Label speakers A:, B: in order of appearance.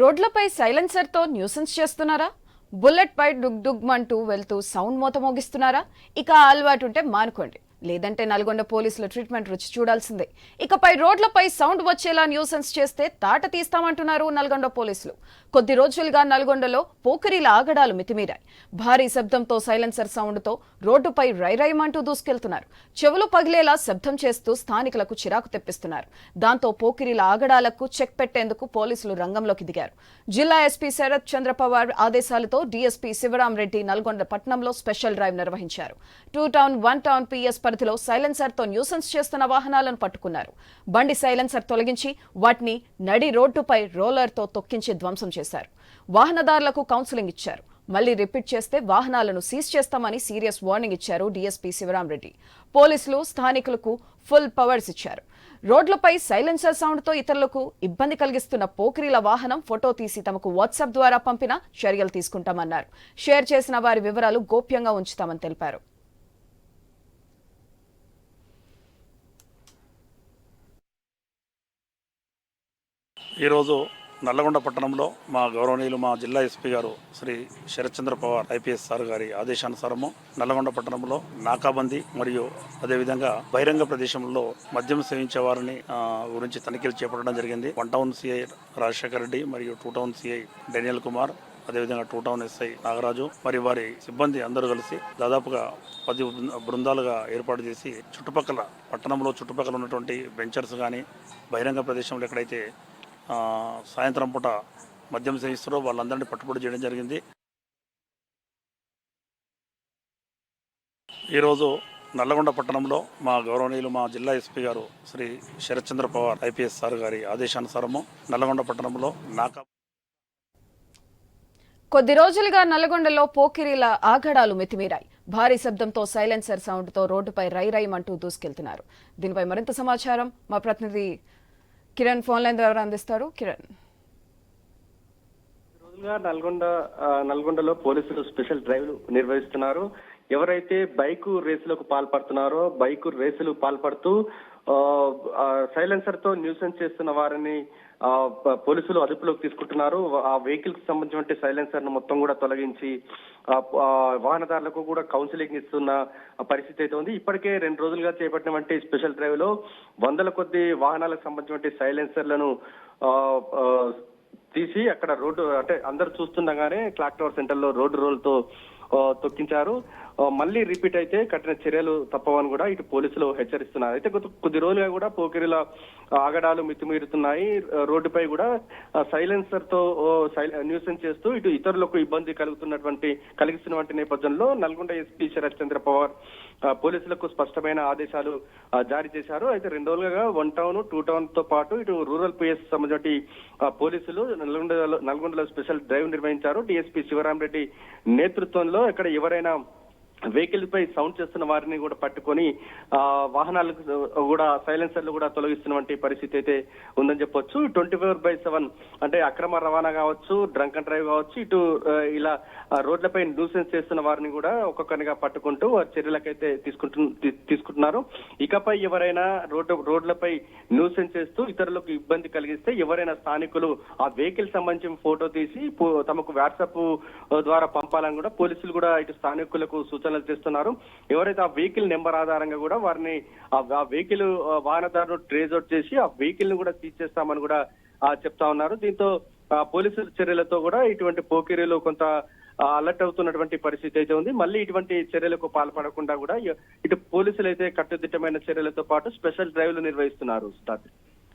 A: రోడ్లపై సైలెన్సర్తో న్యూసెన్స్ చేస్తున్నారా? బుల్లెట్ పై డుగ్ డుగ్మంటూ వెళ్తూ సౌండ్ మూత మోగిస్తున్నారా ఇక అలవాటుంటే అలవాటు ఉంటే మానుకోండి. లేదంటే నల్గొండ పోలీసుల ట్రీట్మెంట్ రుచి చూడాల్సిందే. ఇకపై రోడ్లపై సౌండ్ వచ్చేలా న్యూసెన్స్ చేస్తే తాట తీస్తామంటున్నారు నల్గొండ పోలీసులు. కొద్ది రోజులుగా నల్గొండలో పోకరీల ఆగడాలు మితిమీరాయి. భారీ శబ్దంతో సైలెన్సర్ సౌండ్తో రోడ్డుపై రైరైమంటూ దూసుకెళ్తున్నారు. చెవులు పగిలేలా శబ్దం చేస్తూ స్థానికులకు చిరాకు తెప్పిస్తున్నారు. దాంతో పోకిరీల ఆగడాలకు చెక్ పెట్టేందుకు పోలీసులు రంగంలోకి దిగారు. జిల్లా ఎస్పీ శరత్ చంద్ర పవార్ ఆదేశాలతో డీఎస్పీ శివరాం రెడ్డి నల్గొండ పట్టణంలో స్పెషల్ డ్రైవ్ నిర్వహించారు. Two town one town PS పరిధిలో సైలెన్సర్తో న్యూసెన్స్ చేస్తున్న వాహనాలను పట్టుకున్నారు. బండి సైలెన్సర్ తొలగించి వాటిని నడి రోడ్డుపై రోలర్తో తొక్కించి ధ్వంసం చేశారు. వాహనదారులకు కౌన్సిలింగ్ ఇచ్చారు. మళ్ళీ రిపీట్ చేస్తే వాహనాలను సీజ్ చేస్తామని సీరియస్ వార్నింగ్ ఇచ్చారు డీఎస్పీ శివరాం రెడ్డి పోలీసులు స్థానికులకు ఫుల్ పవర్స్ ఇచ్చారు. రోడ్లపై సైలెన్సర్ సౌండ్తో ఇతరులకు ఇబ్బంది కలిగిస్తున్న పోకిరీల వాహనం ఫోటో తీసి తమకు వాట్సాప్ ద్వారా పంపినా చర్యలు తీసుకుంటామన్నారు. షేర్ చేసిన వారి వివరాలు గోప్యంగా ఉంచుతామని తెలిపారు.
B: ఈరోజు నల్లగొండ పట్టణంలో మా గౌరవనీయులు మా జిల్లా ఎస్పీ గారు శ్రీ శరత్చంద్ర పవార్ ఐపీఎస్ సార్ గారి ఆదేశానుసారము నల్లగొండ పట్టణంలో నాకాబందీ మరియు అదేవిధంగా బహిరంగ ప్రదేశంలో మద్యం సేవించే వారిని గురించి తనిఖీలు చేపట్టడం జరిగింది. One town CI Rajasekhar Reddy మరియు two town CI Daniel Kumar అదేవిధంగా టూ టౌన్ ఎస్ఐ నాగరాజు మరి వారి సిబ్బంది అందరూ కలిసి దాదాపుగా పది బృంద- బృందాలుగా ఏర్పాటు చేసి చుట్టుపక్కల పట్టణంలో చుట్టుపక్కల ఉన్నటువంటి వెంచర్స్ కానీ బహిరంగ ప్రదేశంలో ఎక్కడైతే సాయంత్రం పూట మద్యం సేవిస్తారు వాళ్ళందరినీ పట్టుబడి చేయడం జరిగింది. ఈరోజు నల్లగొండ పట్టణంలో మా గౌరవనీయులు మా జిల్లా ఎస్పీ గారు శ్రీ శరత్చంద్ర పవార్ ఐపీఎస్ సార్ గారి ఆదేశానుసారము నల్లగొండ పట్టణంలో నాకా
A: కొద్ది రోజులుగా నల్లగొండలో పోకిరీల ఆగడాలు మితిమీరాయి. భారీ శబ్దంతో సైలెన్సర్ సౌండ్తో రోడ్డుపై రైరైమంటూ దూసుకెళ్తున్నారు. దీనిపై మరింత సమాచారం మా ప్రతినిధి కిరణ్ ఫోన్ లైన్ ద్వారా అందిస్తారు. కిరణ్.
C: నల్గొండ నల్గొండలో పోలీసులు స్పెషల్ డ్రైవ్లు నిర్వహిస్తున్నారు. ఎవరైతే బైక్ రేసులకు పాల్పడుతున్నారో బైక్ రేసులు పాల్పడుతూ సైలెన్సర్తో న్యూసెన్స్ చేస్తున్న వారిని పోలీసులు అదుపులోకి తీసుకుంటున్నారు. ఆ వెహికల్కి సంబంధించిన సైలెన్సర్ను మొత్తం కూడా తొలగించి వాహనదారులకు కూడా కౌన్సిలింగ్ ఇస్తున్న పరిస్థితి అయితే ఉంది. ఇప్పటికే రెండు రోజులుగా చేపట్టినటువంటి స్పెషల్ డ్రైవ్లో వందల కొద్ది వాహనాలకు సంబంధించిన సైలెన్సర్లను తీసి అక్కడ రోడ్డు అంటే అందరు చూస్తుండగానే క్లాక్ టవర్ సెంటర్లో రోడ్డు రోల్తో తొక్కించారు. మళ్ళీ రిపీట్ అయితే కఠిన చర్యలు తప్పవని కూడా ఇటు పోలీసులు హెచ్చరిస్తున్నారు. అయితే కొద్ది కొద్ది రోజులుగా కూడా పోకిరిల ఆగడాలు మితిమీరుతున్నాయి. రోడ్డుపై కూడా సైలెన్సర్తో న్యూసెన్స్ చేస్తూ ఇటు ఇతరులకు ఇబ్బంది కలుగుతున్నటువంటి కలిగిస్తున్నటువంటి నేపథ్యంలో నల్గొండ ఎస్పీ శరత్ చంద్ర పవార్ పోలీసులకు స్పష్టమైన ఆదేశాలు జారీ చేశారు. అయితే రెండు రోజులుగా వన్ టౌన్ టూ టౌన్తో పాటు ఇటు రూరల్ పిఎస్ సంబంధించి పోలీసులు నల్గొండలో నల్గొండలో స్పెషల్ డ్రైవ్ నిర్వహించారు. డిఎస్పీ శివరాం రెడ్డి నేతృత్వంలో ఇక్కడ ఎవరైనా వెహికల్ పై సౌండ్ చేస్తున్న వారిని కూడా పట్టుకొని ఆ వాహనాలకు కూడా సైలెన్సర్లు కూడా తొలగిస్తున్నటువంటి పరిస్థితి అయితే ఉందని చెప్పొచ్చు. ట్వంటీ ఫోర్ బై సెవెన్ అంటే అక్రమ రవాణా కావచ్చు డ్రంక్ అండ్ డ్రైవ్ కావచ్చు ఇటు ఇలా రోడ్లపై న్యూసెన్స్ చేస్తున్న వారిని కూడా ఒక్కొక్కరిగా పట్టుకుంటూ చర్యలకైతే తీసుకుంటు తీసుకుంటున్నారు. ఇకపై ఎవరైనా రోడ్డు రోడ్లపై న్యూసెన్స్ చేస్తూ ఇతరులకు ఇబ్బంది కలిగిస్తే ఎవరైనా స్థానికులు ఆ వెహికల్ సంబంధించిన ఫోటో తీసి పో- తమకు వాట్సాప్ ద్వారా పంపాలని కూడా పోలీసులు కూడా ఇటు స్థానికులకు సూచనలు చేస్తున్నారు. ఎవరైతే ఆ వెహికల్ నెంబర్ ఆధారంగా కూడా వారిని ఆ వెహికల్ వాహనదారును ట్రేజ్ అవుట్ చేసి ఆ వెహికల్ని కూడా తీసేస్తామని కూడా చెప్తా ఉన్నారు. దీంతో పోలీసుల చర్యలతో కూడా ఇటువంటి పోకిరీలు కొంత అలర్ట్ అవుతున్నటువంటి పరిస్థితి అయితే ఉంది. మళ్ళీ ఇటువంటి చర్యలకు పాల్పడకుండా కూడా ఇటు పోలీసులు అయితే కట్టుదిట్టమైన చర్యలతో పాటు స్పెషల్ డ్రైవ్లు నిర్వహిస్తున్నారు స్టార్ట్